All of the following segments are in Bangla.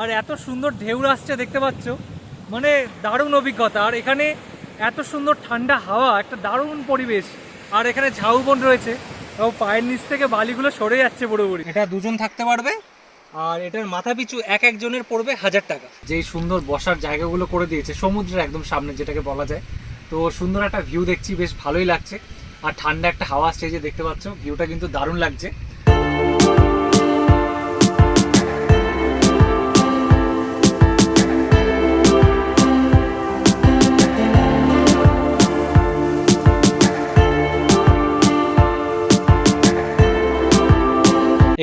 আর এত সুন্দর ঢেউ আসছে দেখতে পাচ্ছ। মানে দারুণ অভিজ্ঞতা। আর এখানে এত সুন্দর ঠান্ডা হাওয়া, একটা দারুণ পরিবেশ। আর এখানে ঝাউবন রয়েছে। ও পায়ের নিচ থেকে বালিগুলো সরে যাচ্ছে পুরোপুরি। এটা দুজন থাকতে পারবে আর এটার মাথা পিছু এক একজনের পড়বে হাজার টাকা। যেই সুন্দর বসার জায়গাগুলো করে দিয়েছে, সমুদ্রের একদম সামনে যেটাকে বলা যায়। তো সুন্দর একটা ভিউ দেখছি, বেশ ভালোই লাগছে। আর ঠান্ডা একটা হাওয়া যে দেখতে পাচ্ছ ভিউটা কিন্তু দারুণ লাগছে।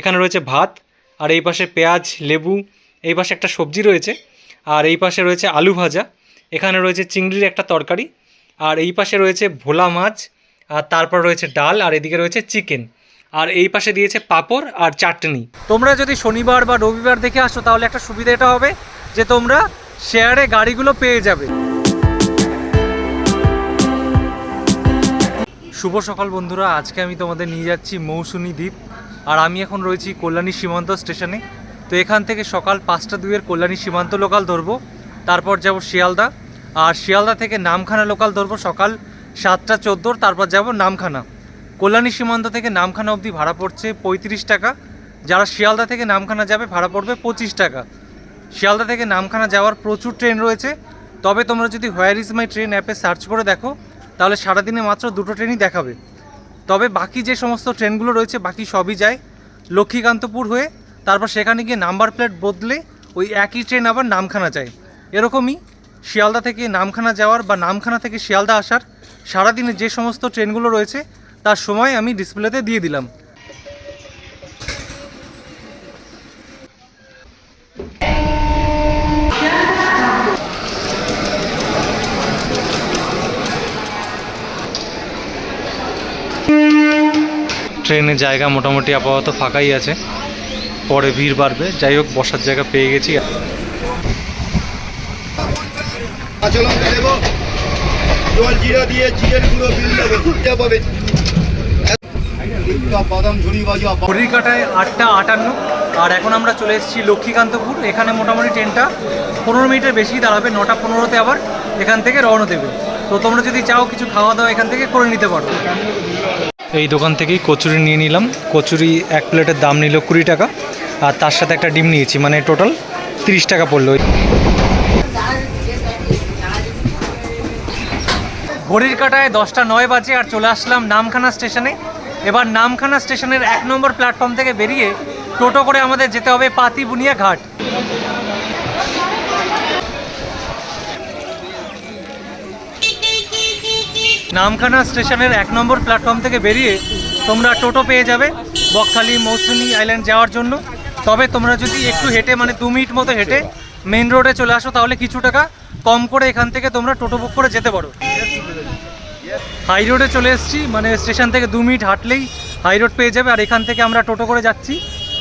এখানে রয়েছে ভাত, আর এই পাশে পেঁয়াজ, লেবু, এই পাশে একটা সবজি রয়েছে, আর এই পাশে রয়েছে আলু ভাজা, এখানে রয়েছে চিংড়ির একটা তরকারি, আর এই পাশে রয়েছে ভোলা মাছ, আর তারপর রয়েছে ডাল, আর এদিকে রয়েছে চিকেন, আর এই পাশে দিয়েছে পাঁপড় আর চাটনি। তোমরা যদি শনিবার বা রবিবার দেখে আসো, তাহলে একটা সুবিধা এটা হবে যে তোমরা শেয়ারে গাড়িগুলো পেয়ে যাবে। শুভ সকাল বন্ধুরা, আজকে আমি তোমাদের নিয়ে যাচ্ছি মৌসুমী দ্বীপ। আর আমি এখন রয়েছি কল্যাণী সীমান্ত স্টেশনে। তো এখান থেকে সকাল পাঁচটা দুইয়ের কল্যাণী সীমান্ত লোকাল ধরবো, তারপর যাব শিয়ালদা। আর শিয়ালদা থেকে নামখানা লোকাল ধরবো সকাল সাতটা চোদ্দোর, তারপর যাব নামখানা। কল্যাণী সীমান্ত থেকে নামখানা অবধি ভাড়া পড়ছে পঁয়ত্রিশ টাকা। যারা শিয়ালদা থেকে নামখানা যাবে, ভাড়া পড়বে পঁচিশ টাকা। শিয়ালদা থেকে নামখানা যাওয়ার প্রচুর ট্রেন রয়েছে। তবে তোমরা যদি হোয়ার ইজ মাই ট্রেন অ্যাপে সার্চ করে দেখো, তাহলে সারাদিনে মাত্র দুটো ট্রেনই দেখাবে। তবে বাকি যে সমস্ত ট্রেনগুলো রয়েছে, বাকি সবই যায় লক্ষ্মীকান্তপুর হয়ে, তারপর সেখানে গিয়ে নাম্বার প্লেট বদলে ওই একই ট্রেন আবার নামখানা যায়। এরকমই শিয়ালদা থেকে নামখানা যাওয়ার বা নামখানা থেকে শিয়ালদা আসার সারাদিনে যে সমস্ত ট্রেনগুলো রয়েছে, তার সময় আমি ডিসপ্লেতে দিয়ে দিলাম। ট্রেনের জায়গা মোটামুটি আপাতত ফাঁকাই আছে। পরে ভিড় বাড়বে। যাই হোক বসার জায়গা পেয়ে গেছি। ঘড়ির কাটায় আটটা আটান্ন। আর এখন আমরা চলে এসেছি লক্ষ্মীকান্তপুর। এখানে মোটামুটি ট্রেনটা পনেরো মিনিটের বেশি দাঁড়াবে নটা পনেরোতে আবার এখান থেকে রওনা দেবে। তো তোমরা যদি চাও কিছু খাওয়া দাওয়া এখান থেকে করে নিতে পারো। এই দোকান থেকেই কচুরি নিয়ে নিলাম। কচুরি এক প্লেটের দাম নিল কুড়ি টাকা, আর তার সাথে একটা ডিম নিয়েছি মানে টোটাল তিরিশ টাকা পড়ল। ঘড়ির কাটায় দশটা নয় বাজে আর চলে আসলাম নামখানা স্টেশনে। এবার নামখানা স্টেশনের এক নম্বর প্ল্যাটফর্ম থেকে বেরিয়ে টোটো করে আমাদের যেতে হবে পাতিবুনিয়া ঘাট। নামখানা স্টেশনের এক নম্বর প্ল্যাটফর্ম থেকে বেরিয়ে তোমরা টোটো পেয়ে যাবে বকখালি মৌসুমি আইল্যান্ড যাওয়ার জন্য। তবে তোমরা যদি একটু হেঁটে মানে দু মিনিট মতো হেঁটে মেন রোডে চলে আসো, তাহলে কিছু টাকা কম করে এখান থেকে তোমরা টোটো বুক করে যেতে পারো। হাই রোডে চলে এসেছি মানে স্টেশন থেকে দু মিনিট হাঁটলেই হাই রোড পেয়ে যাবে। আর এখান থেকে আমরা টোটো করে যাচ্ছি,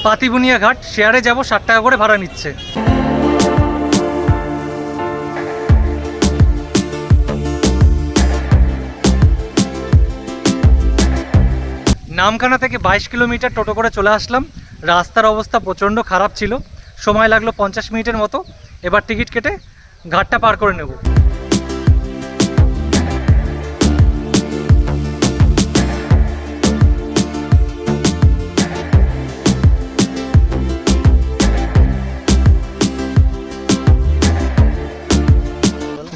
পাতিবুনিয়া ঘাট। শেয়ারে যাব, ষাট টাকা করে ভাড়া নিচ্ছে। নামখানা থেকে বাইশ কিলোমিটার টোটো করে চলে আসলাম। রাস্তার অবস্থা প্রচণ্ড খারাপ ছিল। সময় লাগল পঞ্চাশ মিনিটের মতো। এবার টিকিট কেটে ঘাটটা পার করে নেব।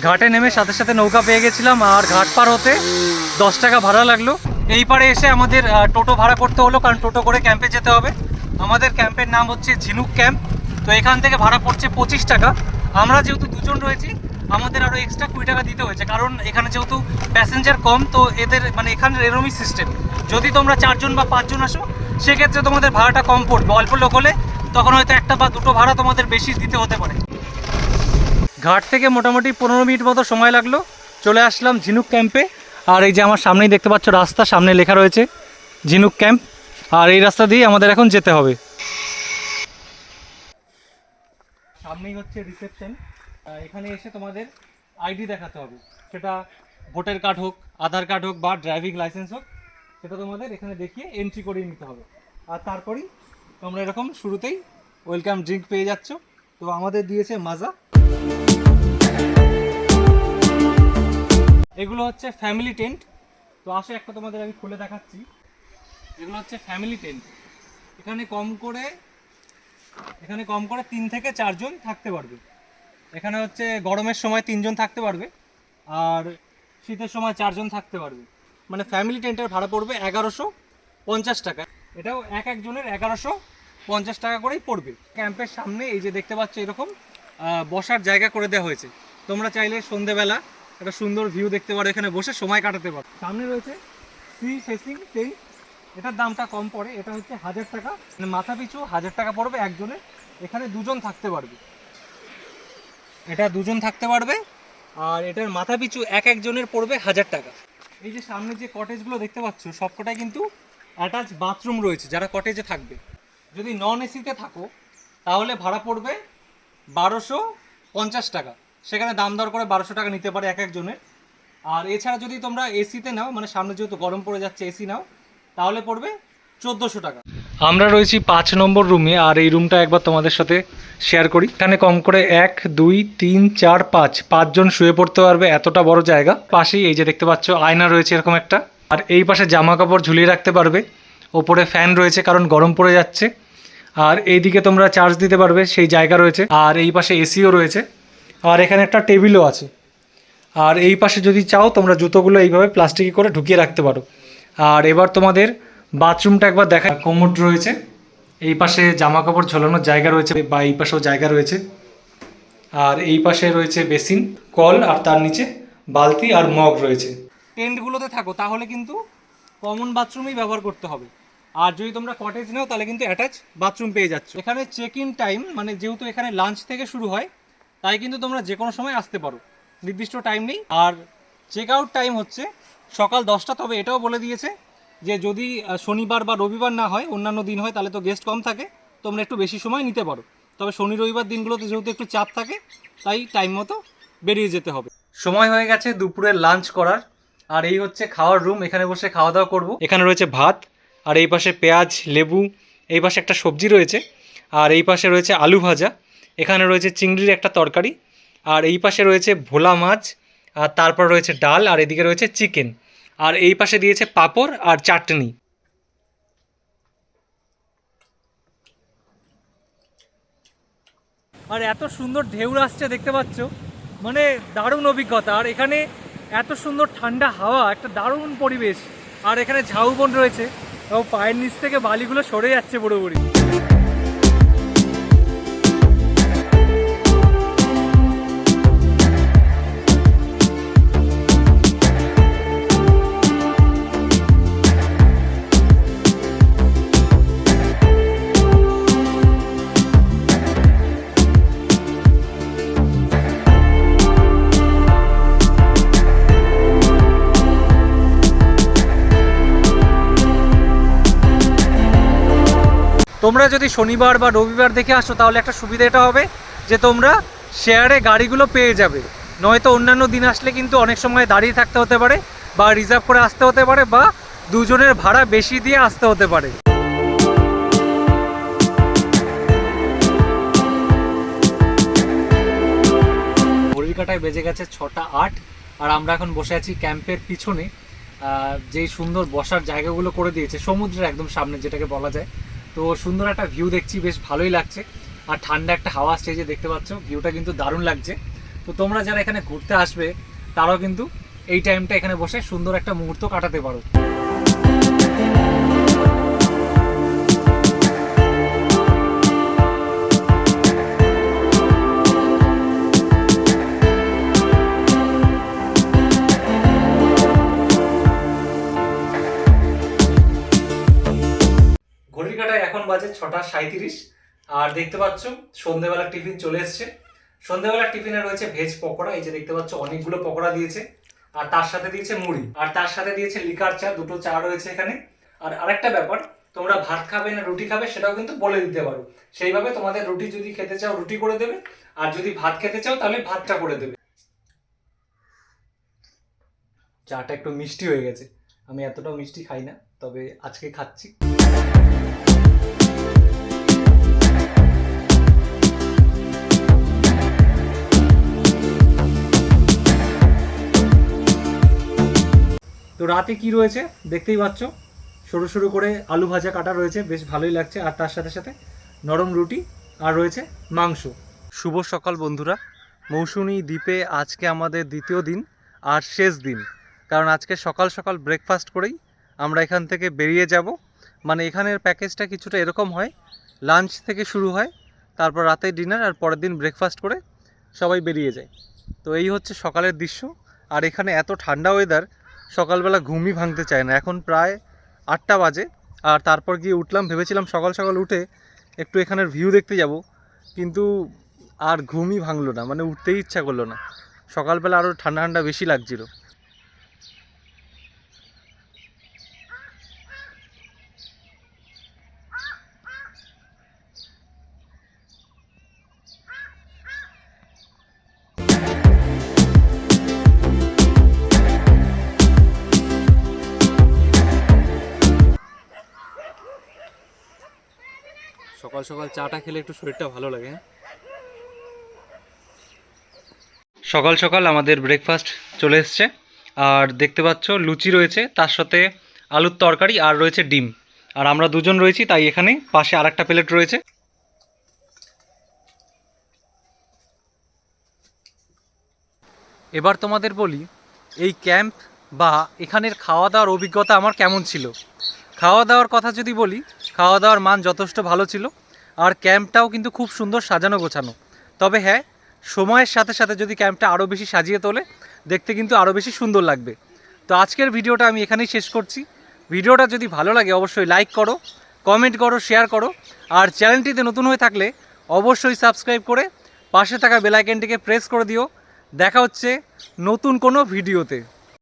ঘাটে নেমে সাথে সাথে নৌকা পেয়ে গেছিলাম আর ঘাট পার হতে দশ টাকা ভাড়া লাগল। এই পারে এসে আমাদের টোটো ভাড়া করতে হলো, কারণ টোটো করে ক্যাম্পে যেতে হবে। আমাদের ক্যাম্পের নাম হচ্ছে ঝিনুক ক্যাম্প তো এখান থেকে ভাড়া পড়ছে পঁচিশ টাকা। আমরা যেহেতু দুজন রয়েছি, আমাদের আরও এক্সট্রা কুড়ি টাকা দিতে হয়েছে, কারণ এখানে যেহেতু প্যাসেঞ্জার কম, তো এদের মানে এখানে এরমই সিস্টেম যদি তোমরা চারজন বা পাঁচজন আসো, সেক্ষেত্রে তোমাদের ভাড়াটা কম পড়বে। অল্প লোক হলে তখন হয়তো একটা বা দুটো ভাড়া তোমাদের বেশি দিতে হতে পারে। ঘাট থেকে মোটামুটি পনেরো মিনিট মতো সময় লাগল। চলে আসলাম ঝিনুক ক্যাম্পে আর এই যে আমার সামনেই দেখতে পাচ্ছ রাস্তা, সামনে লেখা রয়েছে ঝিনুক ক্যাম্প। আর এই রাস্তা দিয়ে আমাদের এখন যেতে হবে। সামনেই হচ্ছে রিসেপশন। এখানে এসে তোমাদের আইডি দেখাতে হবে। সেটা ভোটার কার্ড হোক, আধার কার্ড হোক বা ড্রাইভিং লাইসেন্স হোক, সেটা তোমাদের এখানে দেখিয়ে এন্ট্রি করিয়ে নিতে হবে। আর তারপরেই তোমরা এরকম শুরুতেই ওয়েলকাম ড্রিঙ্ক পেয়ে যাচ্ছ। তো আমাদের দিয়েছে মাজা। এগুলো হচ্ছে ফ্যামিলি টেন্ট তো আসো, একটা তোমাদের আমি খুলে দেখাচ্ছি। এগুলো হচ্ছে ফ্যামিলি টেন্ট এখানে কম করে, এখানে কম করে তিন থেকে চারজন থাকতে পারবে। এখানে হচ্ছে গরমের সময় তিনজন থাকতে পারবে, আর শীতের সময় চারজন থাকতে পারবে। মানে ফ্যামিলি টেন্টের ভাড়া পড়বে এগারোশো পঞ্চাশ টাকা। এটাও এক একজনের এগারোশো পঞ্চাশ টাকা করেই পড়বে। ক্যাম্পের সামনে এই যে দেখতে পাচ্ছ এরকম বসার জায়গা করে দেওয়া হয়েছে। তোমরা চাইলে সন্ধেবেলা একটা সুন্দর ভিউ দেখতে পারো, এখানে বসে সময় কাটাতে পারো। সামনে রয়েছে সি ফেসিং টেন্ট এটার দামটা কম পড়ে, এটা হচ্ছে হাজার টাকা। মানে মাথা পিছু হাজার টাকা পড়বে একজনের। এখানে দুজন থাকতে পারবে। এটা দুজন থাকতে পারবে, আর এটার মাথা পিছু এক একজনের পড়বে হাজার টাকা। এই যে সামনে যে কটেজগুলো দেখতে পাচ্ছ, সবকটাই কিন্তু অ্যাটাচ বাথরুম রয়েছে, যারা কটেজে থাকবে। যদি নন এসিতে থাকো, তাহলে ভাড়া পড়বে বারোশো পঞ্চাশ টাকা। সেখানে দাম দর করে বারোশো টাকা নিতে পারে এক একজনের। আর এছাড়া যদি তোমরা এসিতে নাও মানে সামনে যেহেতু গরম পড়ে যাচ্ছে এসি নাও, তাহলে পড়বে চোদ্দোশো টাকা। আমরা রয়েছি পাঁচ নম্বর রুমে, আর এই রুমটা একবার তোমাদের সাথে শেয়ার করি। এখানে কম করে এক, দুই, তিন, চার, পাঁচ, পাঁচজন শুয়ে পড়তে পারবে, এতটা বড় জায়গা। পাশেই এই যে দেখতে পাচ্ছ, আয়না রয়েছে এরকম একটা। আর এই পাশে জামা কাপড় ঝুলিয়ে রাখতে পারবে। ওপরে ফ্যান রয়েছে কারণ গরম পড়ে যাচ্ছে। আর এইদিকে তোমরা চার্জ দিতে পারবে, সেই জায়গা রয়েছে। আর এই পাশে এসিও রয়েছে। আর এখানে একটা টেবিলও আছে। আর এই পাশে যদি চাও, তোমরা জুতোগুলো এইভাবে প্লাস্টিকে করে ঢুকিয়ে রাখতে পারো। আর এবার তোমাদের বাথরুমটা একবার দেখা। কোমোড রয়েছে। এই পাশে জামা কাপড় ঝোলানোর জায়গা রয়েছে, বা এই পাশেও জায়গা রয়েছে। আর এই পাশে রয়েছে বেসিন, কল, আর তার নিচে বালতি আর মগ রয়েছে। টেন্টগুলোতে থাকো, তাহলে কিন্তু কমন বাথরুমই ব্যবহার করতে হবে। আর যদি তোমরা কটেজ নাও, তাহলে কিন্তু অ্যাটাচ বাথরুম পেয়ে যাচ্ছ। এখানে চেক ইন টাইম মানে যেহেতু এখানে লাঞ্চ থেকে শুরু হয় তাই কিন্তু তোমরা যে কোনো সময় আসতে পারো। নির্দিষ্ট টাইম নেই। আর চেক আউট টাইম হচ্ছে সকাল দশটা, তবে এটাও বলে দিয়েছে যে যদি শনিবার বা রবিবার না হয়, অন্যান্য দিন হয়, তাহলে তো গেস্ট কম থাকে, তোমরা একটু বেশি সময় নিতে পারো। তবে শনি, রবিবার দিনগুলোতে যেহেতু একটু চাপ থাকে, তাই টাইম মতো বেরিয়ে যেতে হবে। সময় হয়ে গেছে দুপুরের লাঞ্চ করার। আর এই হচ্ছে খাওয়ার রুম এখানে বসে খাওয়া দাওয়া করব। এখানে রয়েছে ভাত, আর এই পাশে পেঁয়াজ, লেবু, এই পাশে একটা সবজি রয়েছে, আর এই পাশে রয়েছে আলু ভাজা। এখানে রয়েছে চিংড়ির একটা তরকারি, আর এই পাশে রয়েছে ভোলা মাছ, আর তারপর রয়েছে ডাল, আর এদিকে রয়েছে চিকেন। আর এই পাশে দিয়েছে পাঁপড় আর চাটনি। আর এত সুন্দর ঢেউ আসছে দেখতে পাচ্ছ। মানে দারুণ অভিজ্ঞতা। আর এখানে এত সুন্দর ঠান্ডা হাওয়া, একটা দারুণ পরিবেশ। আর এখানে ঝাউবন রয়েছে। পায়ের নিচ থেকে বালিগুলো সরে যাচ্ছে পুরোপুরি। তোমরা যদি শনিবার বা রবিবার দেখে আসো, তাহলে একটা সুবিধা এটা হবে যে তোমরা শেয়ারে গাড়িগুলো পেয়ে যাবে। নয়তো অন্যান্য দিন আসলে কিন্তু অনেক সময় দাঁড়িয়ে থাকতে হতে পারে বা রিজার্ভ করে আসতে হতে পারে বা দুজনের ভাড়া বেশি দিয়ে আসতে হতে পারে। কাটায় বেজে গেছে ছটা আট, আর আমরা এখন বসে আছি ক্যাম্পের পিছনে। যেই সুন্দর বসার জায়গাগুলো করে দিয়েছে, সমুদ্রের একদম সামনে যেটাকে বলা যায়। তো সুন্দর একটা ভিউ দেখছি, বেশ ভালোই লাগছে। আর ঠান্ডা একটা হাওয়া আসছে যে দেখতে পাচ্ছ ভিউটা কিন্তু দারুণ লাগছে। তো তোমরা যারা এখানে ঘুরতে আসবে, তারাও কিন্তু এই টাইমটা এখানে বসে সুন্দর একটা মুহূর্ত কাটাতে পারো। ছটা সাঁত্রিশ আর দেখতে পাচ্ছ সন্ধেবেলা টিফিন চলে এসছে। সন্ধেবেলা টিফিনে রয়েছে ভেজ পকোড়া, এই যে দেখতে পাচ্ছ, অনেকগুলো পকোড়া দিয়েছে। আর তার সাথে দিয়েছে মুড়ি। আর তার সাথে দিয়েছে লিকার চা, দুটো চা রয়েছে এখানে। আর আরেকটা ব্যাপার, তোমরা ভাত খাবে না রুটি খাবে সেটাও কিন্তু বলে দিতে পারো। সেইভাবে তোমাদের রুটি যদি খেতে চাও, রুটি করে দেবে। আর যদি ভাত খেতে চাও, তাহলে ভাতটা করে দেবে। চাটা একটু মিষ্টি হয়ে গেছে। আমি এতটাও মিষ্টি খাই না, তবে আজকে খাচ্ছি। তো রাতে কি রয়েছে দেখতেই পাচ্ছ। সরু সরু করে আলু ভাজা কাটা রয়েছে, বেশ ভালোই লাগছে। আর তার সাথে সাথে নরম রুটি আর রয়েছে মাংস। শুভ সকাল বন্ধুরা। মৌসুমী দ্বীপে আজকে আমাদের দ্বিতীয় দিন আর শেষ দিন। কারণ আজকে সকাল সকাল ব্রেকফাস্ট করেই আমরা এখান থেকে বেরিয়ে যাব। মানে এখানের প্যাকেজটা কিছুটা এরকম হয়। লাঞ্চ থেকে শুরু হয়, তারপর রাতে ডিনার আর পরের দিন ব্রেকফাস্ট করে সবাই বেরিয়ে যায়। তো এই হচ্ছে সকালের দৃশ্য। আর এখানে এত ঠান্ডা ওয়েদার সকালবেলা ঘুমই ভাঙতে চায় না। এখন প্রায় আটটা বাজে আর তারপর গিয়ে উঠলাম, ভেবেছিলাম সকাল সকাল উঠে একটু এখানের ভিউ দেখতে যাব, কিন্তু আর ঘুমই ভাঙলো না মানে উঠতেই ইচ্ছা করল না। সকালবেলা আরও ঠান্ডা ঠান্ডা বেশি লাগছিল। সকাল সকাল চাটা খেলে একটু শরীরটা ভালো লাগে? সকাল সকাল আমাদের ব্রেকফাস্ট চলে এসছে। আর দেখতে পাচ্ছ, লুচি রয়েছে, তার সাথে আলুর তরকারি আর রয়েছে ডিম। আর আমরা দুজন রয়েছি, তাই এখানে পাশে আর একটা প্লেট রয়েছে। এবার তোমাদের বলি, এই ক্যাম্প বা এখানের খাওয়া দাওয়ার অভিজ্ঞতা আমার কেমন ছিল? খাওয়া দাওয়ার কথা যদি বলি খাওয়া দাওয়ার মান যথেষ্ট ভালো ছিল। আর ক্যাম্পটাও কিন্তু খুব সুন্দর সাজানো গোছানো। তবে হ্যাঁ সময়ের সাথে সাথে যদি ক্যাম্পটা আরও বেশি সাজিয়ে তোলে, দেখতে কিন্তু আরও বেশি সুন্দর লাগবে। তো আজকের ভিডিওটা আমি এখানেই শেষ করছি। ভিডিওটা যদি ভালো লাগে, অবশ্যই লাইক করো, কমেন্ট করো, শেয়ার করো। আর চ্যানেলটিতে নতুন হয়ে থাকলে অবশ্যই সাবস্ক্রাইব করে পাশে থাকা বেলাইকেনটিকে প্রেস করে দিও। দেখা হচ্ছে নতুন কোনো ভিডিওতে।